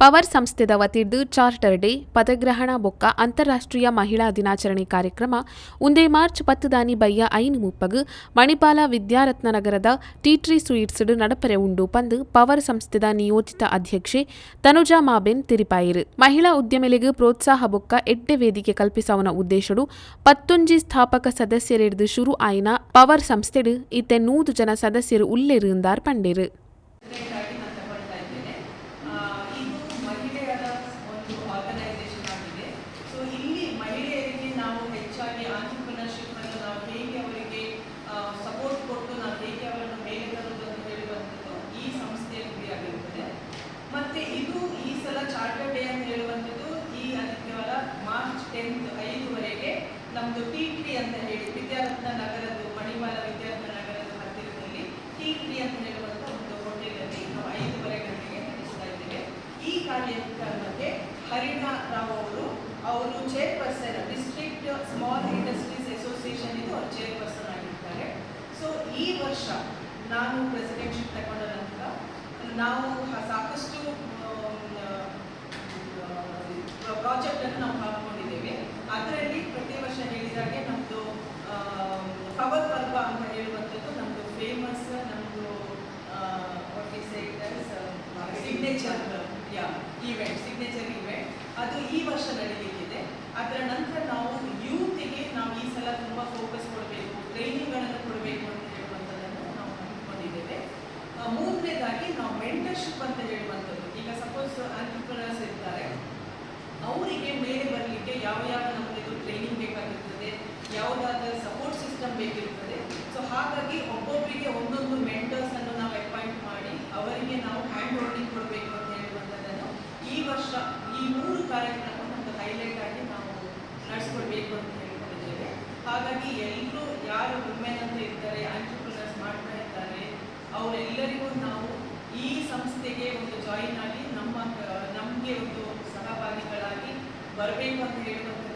Power ಸಂಸ್ಥೆದ ವತಿದ್ದು charter day, ಪದಗ್ರಹಣ ಬೊಕ್ಕ, ಅಂತಾರಾಷ್ಟ್ರೀಯ ಮಹಿಳಾ ದಿನಾಚರಣೆ ಕಾರ್ಯಕ್ರಮ, ಉಂದೇ ಮಾರ್ಚ್ ಪತ್ತುದಾನಿ ಬಯ್ಯ ಐನು ಮುಪ್ಪಗು, ಮಣಿಪಾಲ ವಿದ್ಯಾರತ್ನ ನಗರದ ಟೀಟ್ರಿ ಸ್ವೀಟ್ಸ್ ನಡಪರೆ ಉಂಡು ಪಂದು ಪವರ್ ಸಂಸ್ಥೆದ ನಿಯೋಜಿತ ಅಧ್ಯಕ್ಷೆ ತನುಜಾ ಮಾಬೆನ್ ತಿರಿಪಾಯಿರು. ಮಹಿಳಾ ಉದ್ಯಮಿಗೆ ಪ್ರೋತ್ಸಾಹ ಬೊಕ್ಕ ಎಡ್ಡೆ ವೇದಿಕೆ ಕಲ್ಪಿಸವನ ಉದ್ದೇಶಡು ಪತ್ತೊಂಜಿ ಸ್ಥಾಪಕ ಸದಸ್ಯರಿಡ್ದು ಶುರು ಆಯ್ನ ಪವರ್ ಸಂಸ್ಥೆಡು ಇತ್ತೆ ನೂರು ಜನ ಸದಸ್ಯರು ಉಲ್ಲೆರುಂದಾರ್ ಪಂಡೇರು ಆಗಿ ನಾನು ತಗೊಳ್ತಾ ಇದ್ದೇನೆ ಆ, ಇದು ಮಹಿಳೆಯರ ಒಂದು ಆರ್ಗನೈಸೇಷನ್ ಆಗಿದೆ ಸೊ ಇಲ್ಲಿ ಮಹಿಳೆಯರಿಗೆ ನಾವು ಹೆಚ್ಚಾಗಿ ಆಂಟ್ರಪ್ರಿನರ್ಶಿಪ್ ಅನ್ನು ನಾವು ಹೇಗೆ ಅವರಿಗೆ ಸಪೋರ್ಟ್ ಕೊಟ್ಟು ನಾವು ಹೇಗೆ ಅವರನ್ನು ಮೇಲೆ ಅಂತ ಹೇಳುವಂಥದ್ದು ಈ ಸಂಸ್ಥೆಯ ಗುರಿಯಾಗಿರುತ್ತದೆ ಮತ್ತೆ ಇದು ಈ ಸಲ ಚಾರ್ಟರ್ ಡೇ ಅಂತ ಹೇಳುವಂಥದ್ದು ಈ ಆದಿತ್ಯವಾರ ಮಾರ್ಚ್ ಟೆಂತ್ ಐದುವರೆಗೆ ನಮ್ಮದು ಟಿ ಟಿ ಅಂತ ಹೇಳಿ, ವಿದ್ಯಾರತ್ನ ನಗರದ್ದು, ಮಣಿಮಾಲ ವಿದ್ಯಾರತ್ನ ನಗರದ ಹತ್ತಿರದಲ್ಲಿ ಟಿ ಟಿ ಅಂತ ಹೇಳುವಂಥ ಒಂದು ಹೋಟೆಲಲ್ಲಿ ನಾವು ಐದೂವರೆ ಗಂಟೆಗೆ ನಡೆಸ್ತಾ ಇದ್ದೇವೆ. ಈ ಕಾರ್ಯಕ್ರಮಕ್ಕೆ ಹರಿಣಾ ರಾವ್ ಅವರು ಅವರು chairperson district small industries association ಇದು ಅವರು ಚೇರ್ಪರ್ಸನ್ ಆಗಿರ್ತಾರೆ ಸೊ ಈ ವರ್ಷ ನಾನು ಪ್ರೆಸಿಡೆಂಟ್ಶಿಪ್ ತಗೊಂಡ ನಂತರ ನಾವು ಸಾಕಷ್ಟು ಪ್ರಾಜೆಕ್ಟ್ ಅನ್ನು ನಾವು ಹಾಕೊಂಡಿದ್ದೇವೆ ಅದರಲ್ಲಿ ಪ್ರತಿ ವರ್ಷ ಹೇಳಿದಾಗೆ ನಮ್ಮದು ಪವರ್ ಪರ್ವ ಅಂತ ಹೇಳುವಂಥದ್ದು ನಮ್ಮದು ಫೇಮಸ್ ನಮ್ಮದು ಸಿಗ್ನೇಚರ್ ಯಾ ಈವೆಂಟ್ ಸಿಗ್ನೇಚರ್ ಇವೆಂಟ್ ಅದು ಈ ವರ್ಷ ನಡೀಲಿಕ್ಕಿದೆ. ಅದರ ನಂತರ ನಾವು ಯೂತಿಗೆ ನಾವು ಈ ಸಲ ತುಂಬ ಫೋಕಸ್ ಕೊಡಬೇಕು ಟ್ರೈನಿಂಗ್ಗಳನ್ನು ಕೊಡಬೇಕು ಅಂತ ಹೇಳುವಂಥದ್ದನ್ನು ನಾವು ಅಂದ್ಕೊಂಡಿದ್ದೇವೆ ಮೂರನೇದಾಗಿ ನಾವು ಮೆಂಟರ್ಶಿಪ್ ಅಂತ ಹೇಳುವಂಥದ್ದು. ಈಗ ಸಪೋಸ್ ಆಂಟ್ರಪ್ರನರ್ಸ್ ಇರ್ತಾರೆ ಅವರಿಗೆ ಮೇಲೆ ಬರಲಿಕ್ಕೆ ಯಾವ ಯಾವ ನಮ್ಮದು ಟ್ರೈನಿಂಗ್ ಬೇಕಾಗಿರ್ತದೆ ಯಾವುದಾದ ಸಪೋರ್ಟ್ ಸಿಸ್ಟಮ್ ಬೇಕಿರ್ತದೆ ಸೊ ಹಾಗಾಗಿ ಒಬ್ಬೊಬ್ಬರಿಗೆ ಒಂದೊಂದು ಮೆಂಟರ್ಸ್ ಅನ್ನು ನಾವು ಅಪಾಯಿಂಟ್ ಮಾಡಿ ಅವರಿಗೆ ನಾವು ಹ್ಯಾಂಡ್ ಹೋಲ್ಡಿಂಗ್ ಕೊಡಬೇಕು ಅಂತ ಹೇಳುವಂಥದ್ದನ್ನು ಈ ವರ್ಷ ಈ ಮೂರು ಕಾರ್ಯಕ್ರಮ ನಮ್ಮದು ಹೈಲೈಟ್ ಆಗಿ ನಾವು ನಡೆಸ್ಕೊಡ್ಬೇಕು ಅಂತ ಹೇಳ್ಕೊಂಡಿದ್ದೇವೆ ಹಾಗಾಗಿ ಎಲ್ಲರೂ ಯಾರು ವುಮೆನ್ ಅಂತ ಇರ್ತಾರೆ ಆಂಟ್ರಪ್ರನರ್ಸ್ ಮಾಡ್ತಾ ಇದ್ದಾರೆ ಅವರೆಲ್ಲರಿಗೂ ನಾವು ಈ ಸಂಸ್ಥೆಗೆ ಒಂದು ಜಾಯಿನ್ ಆಗಿ ನಮ್ಮ ನಮಗೆ ಒಂದು ಸಹಭಾಗಿಗಳಾಗಿ ಬರಬೇಕು ಅಂತ ಹೇಳುವಂಥ